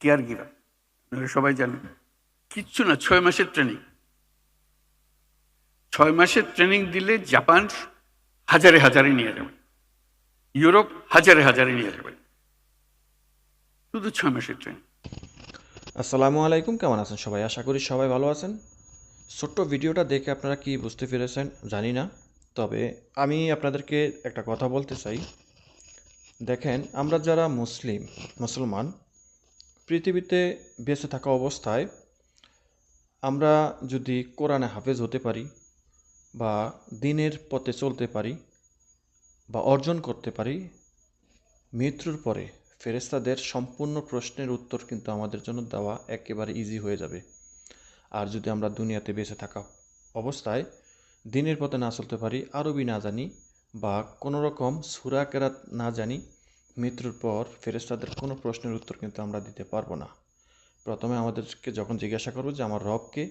Care giver সবাই জানেন কিচ্ছু না, ছয় মাসের ট্রেনিং ছয় মাসের ট্রেনিং দিলে জাপান হাজারে হাজারে নিয়ে যাবে। ইউরোপ হাজারে হাজারে নিয়ে যাবে। শুধু ছয় মাসের ট্রেনিং আসসালামু আলাইকুম, কেমন আছেন সবাই? আশা করি সবাই ভালো আছেন। ছোট্ট ভিডিওটা দেখে আপনারা কি বুঝতে পেরেছেন, জানি না। তবে আমি আপনাদেরকে একটা কথা বলতে চাই। দেখেন, আমরা যারা মুসলিম, মুসলমান পৃথিবীতে বেঁচে থাকা অবস্থায় আমরা যদি কোরআনে হাফেজ হতে পারি বা দিনের পথে চলতে পারি বা অর্জন করতে পারি, মৃত্যুর পরে ফেরেস্তাদের সম্পূর্ণ প্রশ্নের উত্তর কিন্তু আমাদের জন্য দেওয়া একেবারে ইজি হয়ে যাবে। আর যদি আমরা দুনিয়াতে বেঁচে থাকা অবস্থায় দিনের পথে না চলতে পারি, আরবি না জানি বা কোনো রকম সুরা কেরাত না জানি মৃত্যুর পর ফেরেস্তাদের কোনো প্রশ্নের উত্তর কিন্তু আমরা দিতে পারব না। প্রথমে আমাদেরকে যখন জিজ্ঞাসা করব যে আমার রবকে,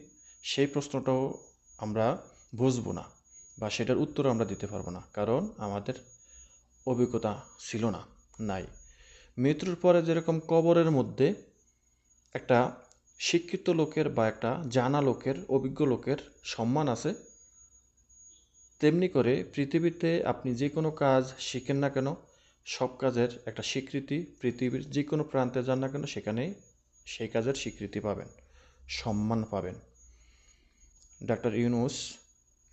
সেই প্রশ্নটাও আমরা বুঝব না বা সেটার উত্তর আমরা দিতে পারব না, কারণ আমাদের অভিজ্ঞতা ছিল না, নাই। মৃত্যুর পরে যেরকম কবরের মধ্যে একটা শিক্ষিত লোকের বা একটা জানা লোকের, অভিজ্ঞ লোকের সম্মান আছে, তেমনি করে পৃথিবীতে আপনি যে কোনো কাজ শিখেন না কেন সব কাজের একটা স্বীকৃতি পৃথিবীর যে কোনো প্রান্তে যান না কেন, সেখানেই সেই কাজের স্বীকৃতি পাবেন, সম্মান পাবেন। ডাক্তার ইউনুস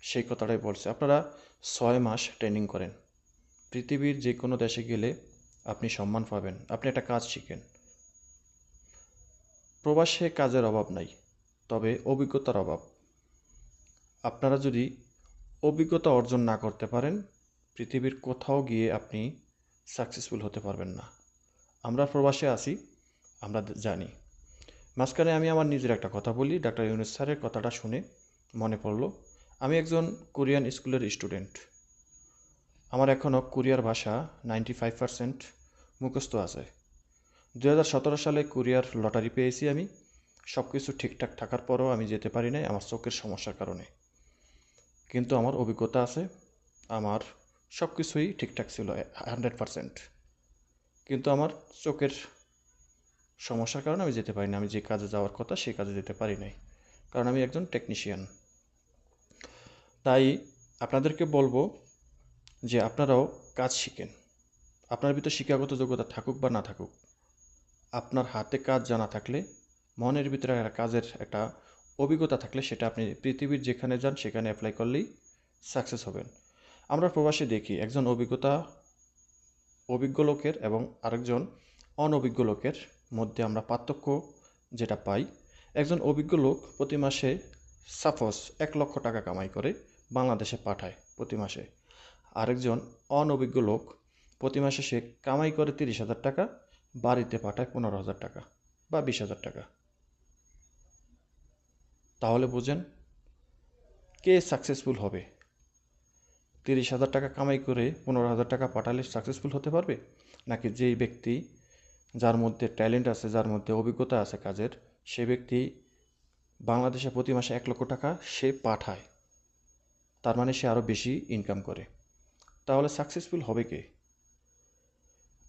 সেই কথাটাই বলছে, আপনারা ছয় মাস ট্রেনিং করেন। পৃথিবীর যে কোনো দেশে গেলে আপনি সম্মান পাবেন। আপনি একটা কাজ শিখেন। প্রবাসে কাজের অভাব নাই, তবে অভিজ্ঞতার অভাব। আপনারা যদি অভিজ্ঞতা অর্জন না করতে পারেন, পৃথিবীর কোথাও গিয়ে আপনি সাকসেসফুল হতে পারবেন না। আমরা প্রবাসে আছি, আমরা জানি। মাঝখানে আমি আমার নিজের একটা কথা বলি, ডাক্তার ইউনুস স্যারের কথাটা শুনে মনে পড়ল। আমি একজন কোরিয়ান স্কুলের স্টুডেন্ট। আমার এখনও কোরিয়ার ভাষা নাইনটি ফাইভ পারসেন্ট মুখস্থ আছে। দু সতেরো সালে কোরিয়ার লটারি পেয়েছি আমি। সব কিছু ঠিকঠাক থাকার পরও আমি যেতে পারি নাই আমার চোখের সমস্যার কারণে। কিন্তু আমার অভিজ্ঞতা আছে, আমার সব কিছুই ঠিকঠাক ছিল হান্ড্রেড পারসেন্ট কিন্তু আমার চোখের সমস্যার কারণে আমি যেতে পারি না আমি যে কাজে যাওয়ার কথা সেই কাজে যেতে পারি নাই। কারণ আমি একজন টেকনিশিয়ান তাই আপনাদেরকে বলব যে আপনারাও কাজ শিখেন। আপনার ভিতরে শিক্ষাগত যোগ্যতা থাকুক বা না থাকুক, আপনার হাতে কাজ জানা থাকলে, মনের ভিতরে একটা কাজের একটা অভিজ্ঞতা থাকলে সেটা আপনি পৃথিবীর যেখানে যান সেখানে অ্যাপ্লাই করলেই সাকসেস হবেন। আমরা প্রবাসী দেখি একজন অভিজ্ঞতা, অভিজ্ঞ লোকের এবং আরেকজন অনভিজ্ঞ লোকের মধ্যে আমরা পার্থক্য যেটা পাই। একজন অভিজ্ঞ লোক প্রতি মাসে সাপোজ এক লক্ষ টাকা কামাই করে বাংলাদেশে পাঠায় প্রতি মাসে। আরেকজন অনভিজ্ঞ লোক প্রতি মাসে সে কামাই করে তিরিশ হাজার টাকা, বাড়িতে পাঠায় পনেরো হাজার টাকা বা বিশ হাজার টাকা। তাহলে বুঝেন কে সাকসেসফুল হবে? তিরিশ হাজার টাকা কামাই করে পনেরো হাজার টাকা পাঠালে সাকসেসফুল হতে পারবে? নাকি যেই ব্যক্তি যার মধ্যে ট্যালেন্ট আছে, যার মধ্যে অভিজ্ঞতা আছে কাজের, সে ব্যক্তি বাংলাদেশে প্রতি মাসে এক লক্ষ টাকা সে পাঠায়, তার মানে সে আরও বেশি ইনকাম করে। তাহলে সাকসেসফুল হবে কে?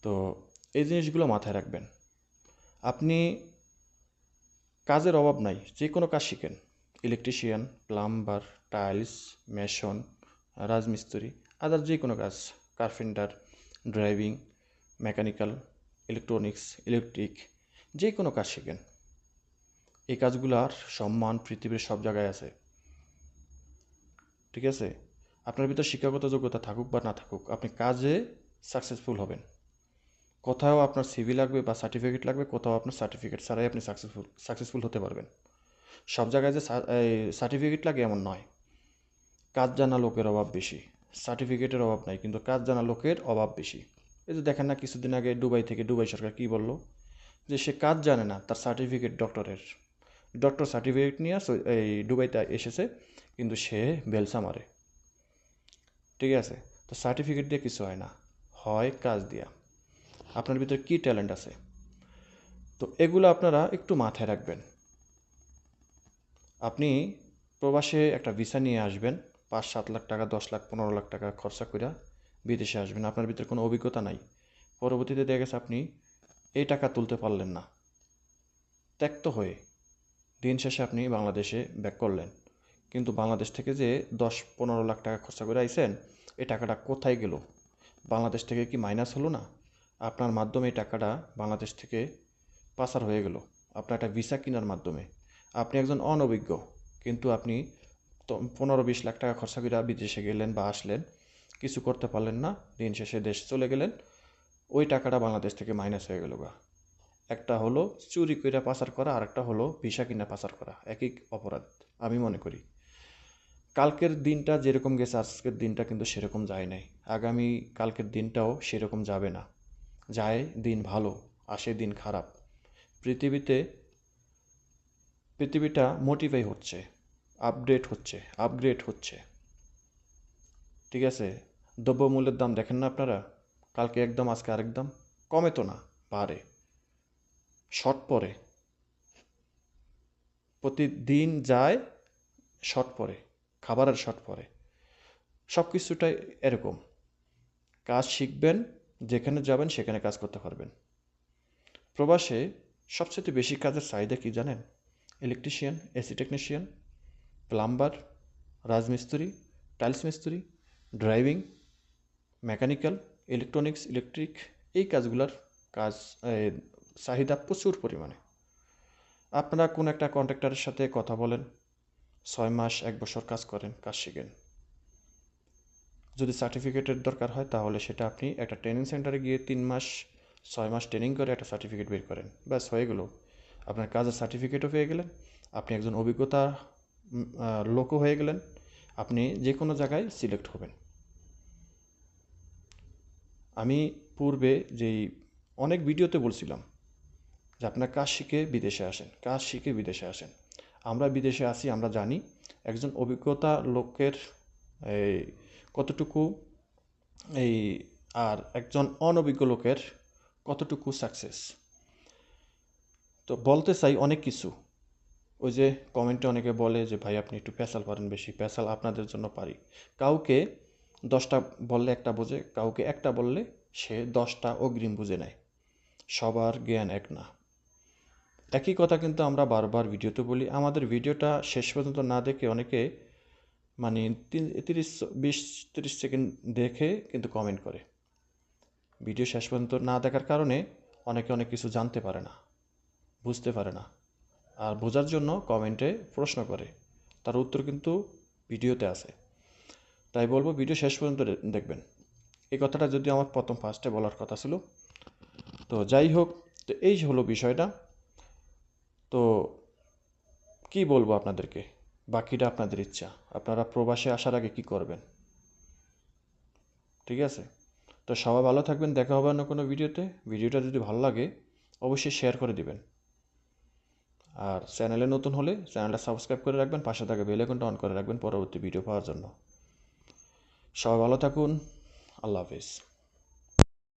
তো এই জিনিসগুলো মাথায় রাখবেন। আপনি কাজের অভাব নাই যে কোনো কাজ শিখেন। ইলেকট্রিশিয়ান প্লাম্বার টাইলস মেশন রাজমিস্ত্রি, আদার যে কোনো কাজ carpenter driving mechanical electronics electric যে কোনো কাজ শিখেন। এই কাজগুলার সম্মান পৃথিবীর সব জায়গায় আছে। ঠিক আছে? আপনার ভিতর শিক্ষাগত যোগ্যতা থাকুক বা না থাকুক, আপনি কাজে সাকসেসফুল হবেন। কোথাও আপনার সিভি লাগবে বা সার্টিফিকেট লাগবে, কোথাও আপনার সার্টিফিকেট ছাড়াই আপনি সাকসেসফুল সাকসেসফুল হতে পারবেন। সব জায়গায় যে সার্টিফিকেট লাগে এমন নয়। কাজ জানা লোকের অভাব বেশি। সার্টিফিকেটের অভাব নাই, কিন্তু কাজ জানা লোকের অভাব বেশি। এই যে দেখেন না, কিছুদিন আগে দুবাই থেকে দুবাই সরকার কী বলল? যে সে কাজ জানে না, তার সার্টিফিকেট ডক্টরের। ডক্টর সার্টিফিকেট নিয়ে এই দুবাইতে এসেছে, কিন্তু সে বেলসা মারে। ঠিক আছে? তো সার্টিফিকেট দিয়ে কিছু হয় না, হয় কাজ দিয়া। আপনার ভিতরে কী ট্যালেন্ট আছে? তো এগুলো আপনারা একটু মাথায় রাখবেন। আপনি প্রবাসে একটা ভিসা নিয়ে আসবেন পাঁচ সাত লাখ টাকা, দশ লাখ, পনেরো লাখ টাকা খরচা করে বিদেশে আসবেন। আপনার ভিতরে কোনো অভিজ্ঞতা নাই। পরবর্তীতে দেখা গেছে আপনি এই টাকা তুলতে পারলেন না। ত্যক্ত হয়ে দিন শেষে আপনি বাংলাদেশে ব্যাক করলেন। কিন্তু বাংলাদেশ থেকে যে দশ পনেরো লাখ টাকা খরচা করে আইছেন, এই টাকাটা কোথায় গেল? বাংলাদেশ থেকে কি মাইনাস হলো না? আপনার মাধ্যমে এই টাকাটা বাংলাদেশ থেকে পাচার হয়ে গেল। আপনার একটা ভিসা কেনার মাধ্যমে। আপনি একজন অনভিজ্ঞ, কিন্তু আপনি পনেরো বিশ লাখ টাকা খরচা করে বিদেশে গেলেন বা আসলেন, কিছু করতে পারলেন না, দিন শেষে দেশ চলে গেলেন। ওই টাকাটা বাংলাদেশ থেকে মাইনাস হয়ে গেল গা। একটা হলো চুরি করে পাচার করা আর একটা হলো ভিসা কিনা পাচার করা একই অপরাধ, আমি মনে করি। কালকের দিনটা যেরকম গেছে, আজকের দিনটা কিন্তু সেরকম যায় নাই। আগামী কালকের দিনটাও সেরকম যাবে না। যায় দিন ভালো, আসে দিন খারাপ। পৃথিবীতে, পৃথিবীটা মোটিফাই হচ্ছে। আপডেট হচ্ছে, আপগ্রেড হচ্ছে। ঠিক আছে? দ্রব্যমূল্যের দাম দেখেন না আপনারা? কালকে একদম, আজকে আরেক দাম। কমে তো না, বাড়ে। শর্ট পরে। প্রতিদিন যায়, শর্ট পরে। খাবারের শর্ট পরে। সব কিছুটাই এরকম। কাজ শিখবেন, যেখানে যাবেন, সেখানে কাজ করতে পারবেন। প্রবাসে সবচেয়ে বেশি কাজের চাহিদা কি জানেন? ইলেকট্রিশিয়ান, এসি টেকনিশিয়ান প্লাম্বার, রাজমিস্ত্রি, টাইলস মিস্ত্রি, ড্রাইভিং, মেকানিক্যাল, ইলেকট্রনিক্স, ইলেকট্রিক, এই কাজগুলোর কাজ চাহিদা প্রচুর পরিমাণে। আপনারা কোন একটা কন্ট্রাক্টরের সাথে কথা বলেন, ছয় মাস, এক বছর কাজ করেন, কাজ শিখেন। যদি সার্টিফিকেটের দরকার হয়, তাহলে সেটা আপনি একটা ট্রেনিং সেন্টারে গিয়ে তিন মাস, ছয় মাস ট্রেনিং করে একটা সার্টিফিকেট বের করেন। ব্যাস, হয়ে গেল। আপনার কাজের সার্টিফিকেটও পেয়ে গেলেন। আপনি একজন অভিজ্ঞতা লোকও হয়ে গেলেন। আপনি যে কোনো জায়গায় সিলেক্ট হবেন। আমি পূর্বে যেই অনেক ভিডিওতে বলছিলাম যে আপনার কাজ শিখে বিদেশে আসেন কাজ শিখে বিদেশে আসেন। আমরা বিদেশে আসি আমরা জানি একজন অভিজ্ঞতা লোকের এই কতটুকু এই আর একজন অনভিজ্ঞ লোকের কতটুকু সাকসেস তো বলতে চাই অনেক কিছু। ওই যে কমেন্টে অনেকে বলে যে, ভাই, আপনি একটু পেশাল পারেন বেশি পেশাল আপনাদের জন্য পারি। কাউকে দশটা বললে একটা বোঝে, কাউকে একটা বললে সে দশটা অগ্রিম বুঝে নেয়। সবার জ্ঞান এক না। একই কথা কিন্তু আমরা বারবার ভিডিওতে বলি। আমাদের ভিডিওটা শেষ পর্যন্ত না দেখে অনেকে মানে তিরিশ, বিশ, তিরিশ সেকেন্ড দেখে কিন্তু কমেন্ট করে। ভিডিও শেষ পর্যন্ত না দেখার কারণে অনেকে অনেক কিছু জানতে পারে না, বুঝতে পারে না। আর বোঝার জন্য কমেন্টে প্রশ্ন করে। তার উত্তর কিন্তু ভিডিওতে আছে। তাই বলব ভিডিও শেষ পর্যন্ত দেখবেন। এই কথাটা যদি আমার প্রথম ফার্স্টে বলার কথা ছিল। তো যাই হোক, তো এই হলো বিষয়টা। তো কি বলব আপনাদেরকে? বাকিটা আপনাদের ইচ্ছা। আপনারা প্রবাসে আসার আগে কি করবেন? ঠিক আছে? তো সবাই ভালো থাকবেন। দেখা হবে অন্য কোনো ভিডিওতে। ভিডিওটা যদি ভালো লাগে, অবশ্যই শেয়ার করে দিবেন। আর চ্যানেলে নতুন হলে চ্যানেলটা সাবস্ক্রাইব করে রাখবেন, পাশে থাকা বেল আইকনটা অন করে রাখবেন পরবর্তী ভিডিও পাওয়ার জন্য। সবাই ভালো থাকুন, আল্লাহ হাফিজ।